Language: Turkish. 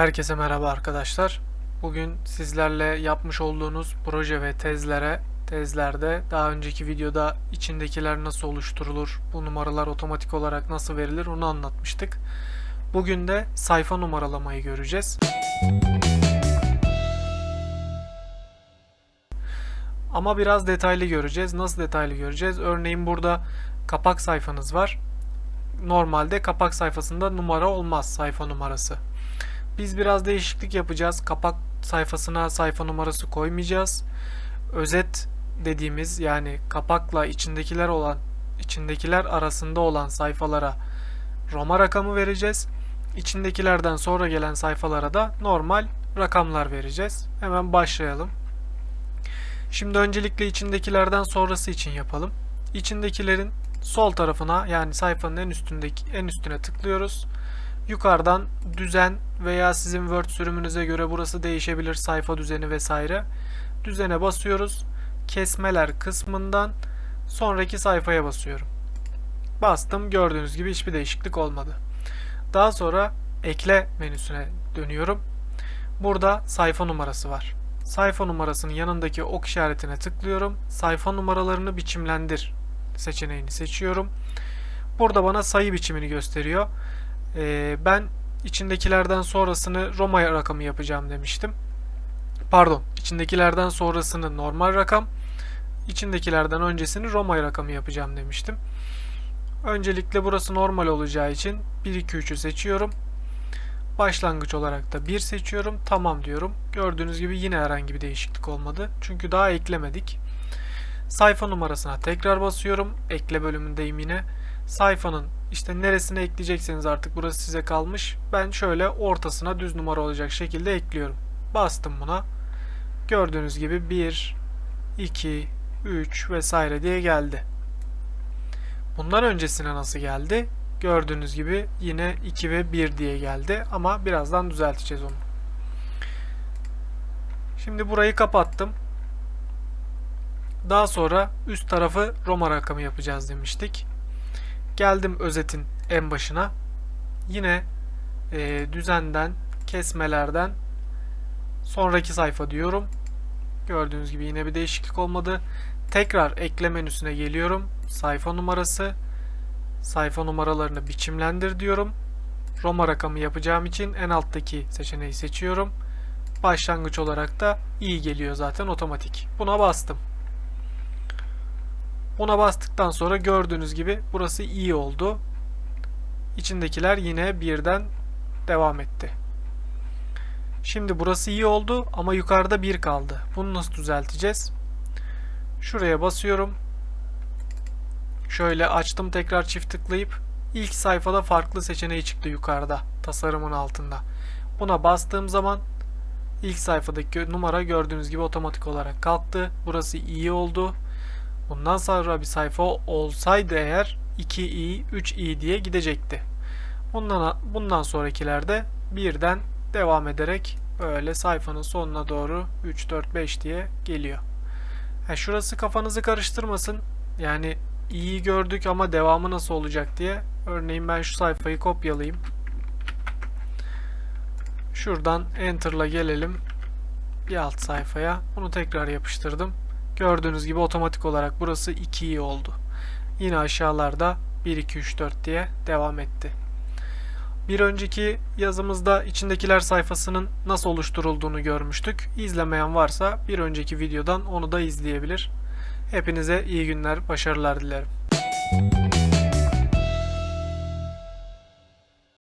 Herkese merhaba arkadaşlar. Bugün sizlerle yapmış olduğunuz proje ve tezlere, tezlerde daha önceki videoda içindekiler nasıl oluşturulur, bu numaralar otomatik olarak nasıl verilir onu anlatmıştık. Bugün de sayfa numaralamayı göreceğiz. Ama biraz detaylı göreceğiz. Nasıl detaylı göreceğiz? Örneğin burada kapak sayfanız var. Normalde kapak sayfasında numara olmaz sayfa numarası. Biz biraz değişiklik yapacağız. Kapak sayfasına sayfa numarası koymayacağız. Özet dediğimiz yani kapakla içindekiler olan içindekiler arasında olan sayfalara Roma rakamı vereceğiz. İçindekilerden sonra gelen sayfalara da normal rakamlar vereceğiz. Hemen başlayalım. Şimdi öncelikle içindekilerden sonrası için yapalım. İçindekilerin sol tarafına yani sayfanın en üstündeki en üstüne tıklıyoruz. Yukarıdan düzen veya sizin Word sürümünüze göre burası değişebilir sayfa düzeni vesaire. Düzene basıyoruz. Kesmeler kısmından sonraki sayfaya basıyorum. Bastım gördüğünüz gibi hiçbir değişiklik olmadı. Daha sonra ekle menüsüne dönüyorum. Burada sayfa numarası var. Sayfa numarasının yanındaki ok işaretine tıklıyorum. Sayfa numaralarını biçimlendir seçeneğini seçiyorum. Burada bana sayı biçimini gösteriyor. Ee, ben içindekilerden sonrasını Roma rakamı yapacağım demiştim. Pardon, içindekilerden sonrasını normal rakam, içindekilerden öncesini Roma rakamı yapacağım demiştim. Öncelikle burası normal olacağı için 1 2 3'ü seçiyorum. Başlangıç olarak da 1 seçiyorum. Tamam diyorum. Gördüğünüz gibi yine herhangi bir değişiklik olmadı. Çünkü daha eklemedik. Sayfa numarasına tekrar basıyorum. Ekle bölümündeyim yine. Sayfanın işte neresine ekleyecekseniz artık burası size kalmış. Ben şöyle ortasına düz numara olacak şekilde ekliyorum. Bastım buna. Gördüğünüz gibi 1, 2, 3 vesaire diye geldi. Bundan öncesine nasıl geldi? Gördüğünüz gibi yine 2 ve 1 diye geldi ama birazdan düzelteceğiz onu. Şimdi burayı kapattım. Daha sonra üst tarafı Roma rakamı yapacağız demiştik. Geldim özetin en başına. Yine e, düzenden, kesmelerden sonraki sayfa diyorum. Gördüğünüz gibi yine bir değişiklik olmadı. Tekrar ekle menüsüne geliyorum. Sayfa numarası. Sayfa numaralarını biçimlendir diyorum. Roma rakamı yapacağım için en alttaki seçeneği seçiyorum. Başlangıç olarak da iyi geliyor zaten otomatik. Buna bastım. Ona bastıktan sonra gördüğünüz gibi burası iyi oldu. İçindekiler yine birden devam etti. Şimdi burası iyi oldu ama yukarıda bir kaldı. Bunu nasıl düzelteceğiz? Şuraya basıyorum. Şöyle açtım tekrar çift tıklayıp ilk sayfada farklı seçeneği çıktı yukarıda tasarımın altında. Buna bastığım zaman ilk sayfadaki numara gördüğünüz gibi otomatik olarak kalktı. Burası iyi oldu. Bundan sonra bir sayfa olsaydı eğer 2i, 3i diye gidecekti. Bundan, bundan sonrakilerde birden devam ederek böyle sayfanın sonuna doğru 3, 4, 5 diye geliyor. Ha, şurası kafanızı karıştırmasın. Yani iyi gördük ama devamı nasıl olacak diye. Örneğin ben şu sayfayı kopyalayayım. Şuradan Enter'la gelelim bir alt sayfaya. Bunu tekrar yapıştırdım. Gördüğünüz gibi otomatik olarak burası 2 iyi oldu. Yine aşağılarda 1, 2, 3, 4 diye devam etti. Bir önceki yazımızda içindekiler sayfasının nasıl oluşturulduğunu görmüştük. İzlemeyen varsa bir önceki videodan onu da izleyebilir. Hepinize iyi günler, başarılar dilerim.